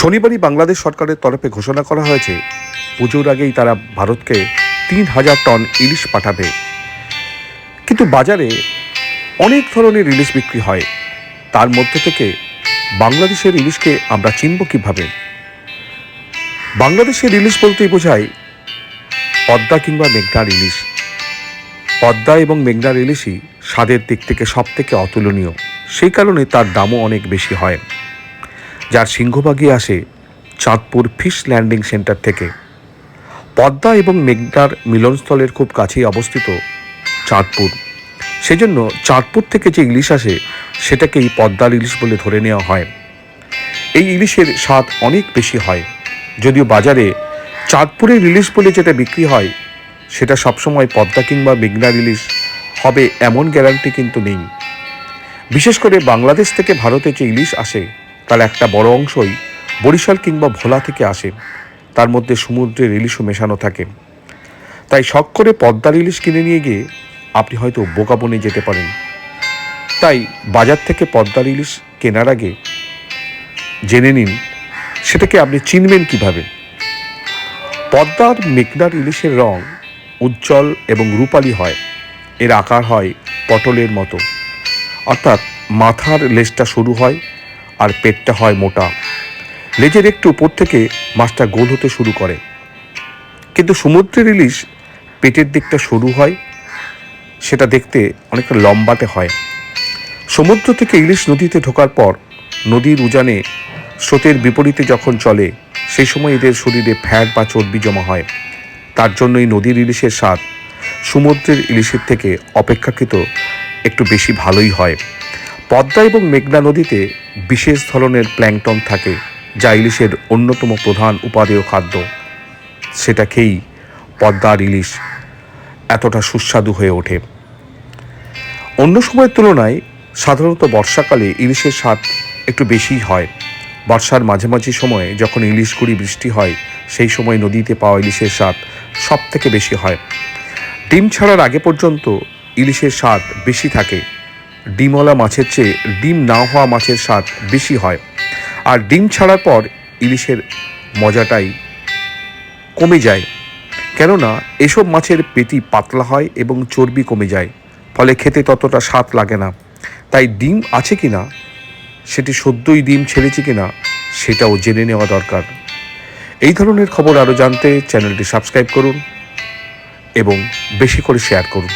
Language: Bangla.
শনিবারই বাংলাদেশ সরকারের তরফে ঘোষণা করা হয়েছে, পুজোর আগেই তারা ভারতকে তিন হাজার টন ইলিশ পাঠাবে। কিন্তু বাজারে অনেক ধরনের ইলিশ বিক্রি হয়। তার মধ্যে থেকে বাংলাদেশের ইলিশকে আমরা চিনব কীভাবে? বাংলাদেশের ইলিশ বলতেই বোঝায়, পদ্মা কিংবা মেঘনার ইলিশ। পদ্মা এবং মেঘনার ইলিশই স্বাদের দিক থেকে সব থেকে অতুলনীয়। সেই কারণে তার দামও অনেক বেশি হয়। যার সিংহভাগই আসে চাঁদপুর ফিশ ল্যান্ডিং সেন্টার থেকে। পদ্মা এবং মেঘনার মিলনস্থলের খুব কাছেই অবস্থিত চাঁদপুর। সেজন্য চাঁদপুর থেকে যে ইলিশ আসে, সেটাকেই পদ্মার ইলিশ বলে ধরে নেওয়া হয়। এই ইলিশের স্বাদ অনেক বেশি হয়। যদিও বাজারে চাঁদপুরের ইলিশ বলে যেটা বিক্রি হয়, সেটা সবসময় পদ্মা কিংবা মেঘনার ইলিশ হবে এমন গ্যারান্টি কিন্তু নেই। বিশেষ করে বাংলাদেশ থেকে ভারতে যে ইলিশ আসে তার একটা বড় অংশই বরিশাল কিংবা ভোলা থেকে আসে। তার মধ্যে সমুদ্রের ইলিশও মেশানো থাকে। তাই শখ করে পদ্মার ইলিশ কিনে নিয়ে গিয়ে আপনি হয়তো বোকা বনে যেতে পারেন। তাই বাজার থেকে পদ্মার ইলিশ কেনার আগে জেনে নিন, সেটাকে আপনি চিনবেন কীভাবে। পদ্মার মেঘনার ইলিশের রং উজ্জ্বল এবং রূপালী হয়। এর আকার হয় পটলের মতো। অর্থাৎ মাথার লেজটা শুরু হয় আর পেটটা হয় মোটা। লেজের একটু উপর থেকে মাছটা গোল হতে শুরু করে। কিন্তু সমুদ্রের ইলিশ পেটের দিকটা সরু হয়, সেটা দেখতে অনেকটা লম্বাতে হয়। সমুদ্র থেকে ইলিশ নদীতে ঢোকার পর নদীর উজানে স্রোতের বিপরীতে যখন চলে, সেই সময় এদের শরীরে ফ্যাট বা চর্বি জমা হয়। তার জন্যই নদীর ইলিশের স্বাদ সমুদ্রের ইলিশের থেকে অপেক্ষাকৃত একটু বেশি ভালোই হয়। পদ্মা এবং মেঘনা নদীতে বিশেষ ধরনের প্ল্যাংটন থাকে, যা ইলিশের অন্যতম প্রধান উপাদেয় খাদ্য। সেটা খেয়েই পদ্মার ইলিশ এতটা সুস্বাদু হয়ে ওঠে। অন্য সময়ের তুলনায় সাধারণত বর্ষাকালে ইলিশের স্বাদ একটু বেশিই হয়। বর্ষার মাঝামাঝি সময়ে যখন ইলিশ কুড়ি বৃষ্টি হয়, সেই সময় নদীতে পাওয়া ইলিশের স্বাদ সব থেকে বেশি হয়। ডিম ছাড়ার আগে পর্যন্ত ইলিশের স্বাদ বেশি থাকে। ডিমওয়ালা মাছের চেয়ে ডিম না হওয়া মাছের স্বাদ বেশি হয়। আর ডিম ছাড়ার পর ইলিশের মজাটাই কমে যায়। কেননা, এসব মাছের পেটি পাতলা হয় এবং চর্বি কমে যায়, ফলে খেতে ততটা স্বাদ লাগে না। তাই ডিম আছে কি না, সেটি সদ্যই ডিম ছেড়েছে কি না, সেটাও জেনে নেওয়া দরকার। এই ধরনের খবর আরও জানতে চ্যানেলটি সাবস্ক্রাইব করুন এবং বেশি করে শেয়ার করুন।